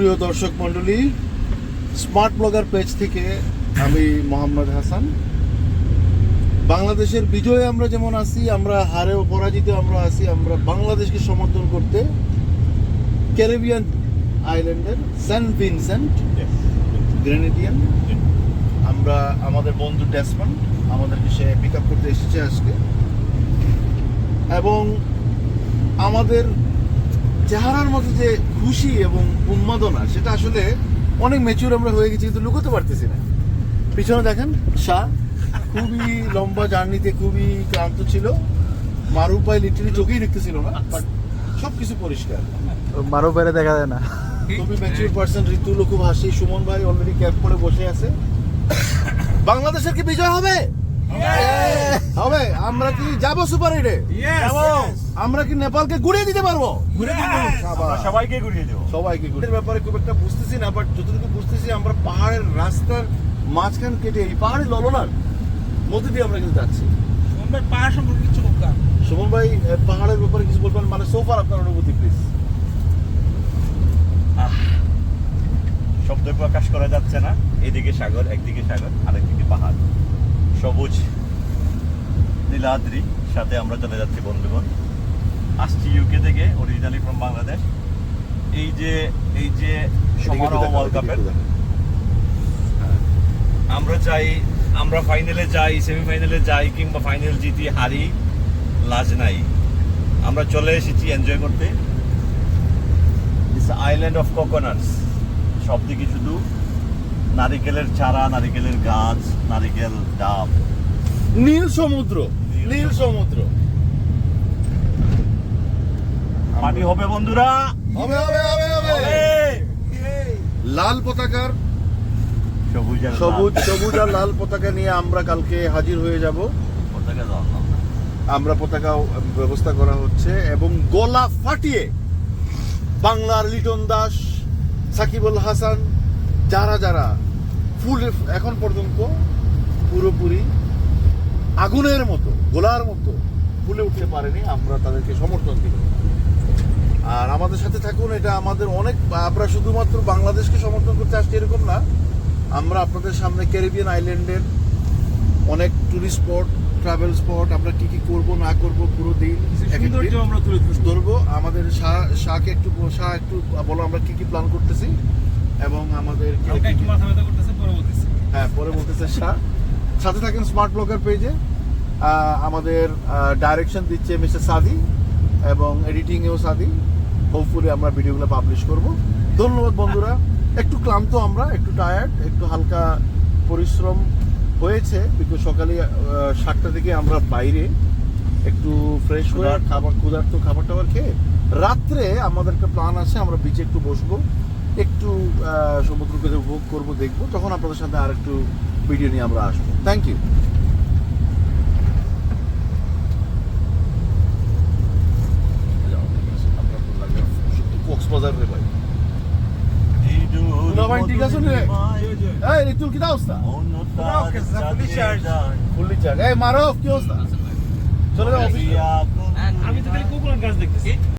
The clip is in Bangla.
সুপ্রিয় দর্শক মণ্ডলী, স্মার্ট ব্লগার পেজ থেকে আমি মোহাম্মদ হাসান। বাংলাদেশের বিজয়ে আমরা যেমন আছি, আমরা হারেও পরাজিত আমরা আছি, আমরা বাংলাদেশকে সমর্থন করতে ক্যারিবিয়ান আইল্যান্ডের সেন্ট ভিনসেন্ট, গ্রেনেডিয়ান, আমরা আমাদের বন্ধু ডেসমন্ড আমাদেরকে সে পিক আপ করতে এসেছে আজকে। এবং আমাদের চেহারার মধ্যে যে খুশি এবং উন্মাদনা সেটা আসলে অনেক ম্যাচিউর আমরা হয়ে গেছি কিন্তু লুকোতে পারতেছি না। পিছনে দেখেন শাহ খুবই লম্বা জার্নিতে খুবই ক্লান্ত ছিল। মারুপাই লিটারি চোখেই দেখতেছিল না বাট সব কিছু পরিষ্কার। মারো পেরে দেখা যায় না। খুবই ম্যাচিউর পার্সন ঋতু খুব হাসি সুমন ভাই অলরেডি ক্যাপ করে বসে আছে। বাংলাদেশের কি বিজয় হবে? হবে আমরা কি যাব সুপার হিটে? আমরা কি নেপালকে গুড়িয়ে দিতে পারব? আমরা সবাইকে ঘুরিয়ে দেবো। সবাইকে গুড়িয়ে ব্যাপারে খুব একটা বুঝতেছি না বাট যতটুকু বুঝতেছি আমরা পাহাড়ের রাস্তার মাঝখান কেটে এই পাহাড়ের ললনার মধ্যে দিয়ে আমরা কিন্তু যাচ্ছি। মুম্বাই পাহাড় সম্পর্কে কিছু বলতাম সুমন ভাই পাহাড়ের ব্যাপারে কিছু বলবেন? মানে সোফার আপনার অনুভূতি প্লিজ শব্দ প্রকাশ করা যাচ্ছে না। এদিকে সাগর একদিকে সাগর আরেকদিকে পাহাড়। সবুজ নীলাদ্রি সাথে আমরা চলে যাচ্ছি বন্ধুগণ। আসছি ইউকে থেকে অরিজিনালি ফ্রম বাংলাদেশ এই যে এই যে সমারোহ ওয়ার্ল্ড কাপের আমরা চাই আমরা ফাইনালে যাই সেমিফাইনালে যাই কিংবা ফাইনাল জিতি হারি লাজ নাই। আমরা চলে এসেছি এনজয় করতে। আইল্যান্ড অফ কোকোনাটস সব দিকে শুধু নারিকেলের চারা নারিকেলের গাছ নারিকেল ডাব। নীল সমুদ্র নীল সমুদ্র। পার্টি হবে বন্ধুরা। হবে হবে হবে হবে। লাল পতাকার সবুজ আর সবুজ সবুজ আর লাল পতাকা নিয়ে আমরা কালকে হাজির হয়ে যাব। পতাকা দাও আমরা পতাকা ব্যবস্থা করা হচ্ছে এবং গলা ফাটিয়ে বাংলার লিটন দাস সাকিবুল হাসান যারা যারা ফুল এখন পর্যন্ত পুরোপুরি আগুনের মতো গোলার মতো ফুলে উঠতে পারেনি আমরা তাদেরকে সমর্থন দিব আর আমাদের সাথে থাকুন এটা আমাদের অনেক আমরা শুধুমাত্র বাংলাদেশকে সমর্থন করতে আসছি এরকম না। আমরা আপনাদের সামনে ক্যারিবিয়ান আইল্যান্ডের অনেক টুরিস্ট স্পট ট্রাভেল স্পট আমরা কি কি করব না করব পুরো দিন ধরবো। আমাদের শাহ শাহকে একটু শাহ একটু বলো আমরা কি কি প্ল্যান করতেছি? এবং আমাদের হ্যাঁ পরে বলতেছে শাহ সাথে থাকেন স্মার্ট ব্লগার পেজে আমাদের ডাইরেকশন দিচ্ছে মিস্টার সাদি এবং এডিটিংয়েও সাদি হোপফুলি আমরা ভিডিওগুলো পাবলিশ করব। ধন্যবাদ বন্ধুরা। একটু ক্লান্ত আমরা একটু টায়ার্ড একটু হালকা পরিশ্রম হয়েছে বিকজ সকালে সাতটা থেকে আমরা বাইরে একটু ফ্রেশ হয়ে খাবার ক্ষুধার্ত খাবার টাবার খেয়ে রাত্রে আমাদের একটা প্ল্যান আছে আমরা বিচে একটু বসবো। একটু সমুদ্রকে উপভোগ করব দেখব। তখন আপনাদের সাথে আর একটু ভিডিও নিয়ে আমরা আসব। থ্যাংক ইউ কক্সবাজার রে ভাই ভাই, ঠিক আছে রে। এই রিতুল অবস্থা। ফুললি এই কি অবস্থা? চলে যাও আমি তো খালি কোকোনাট গাছ দেখতেছি।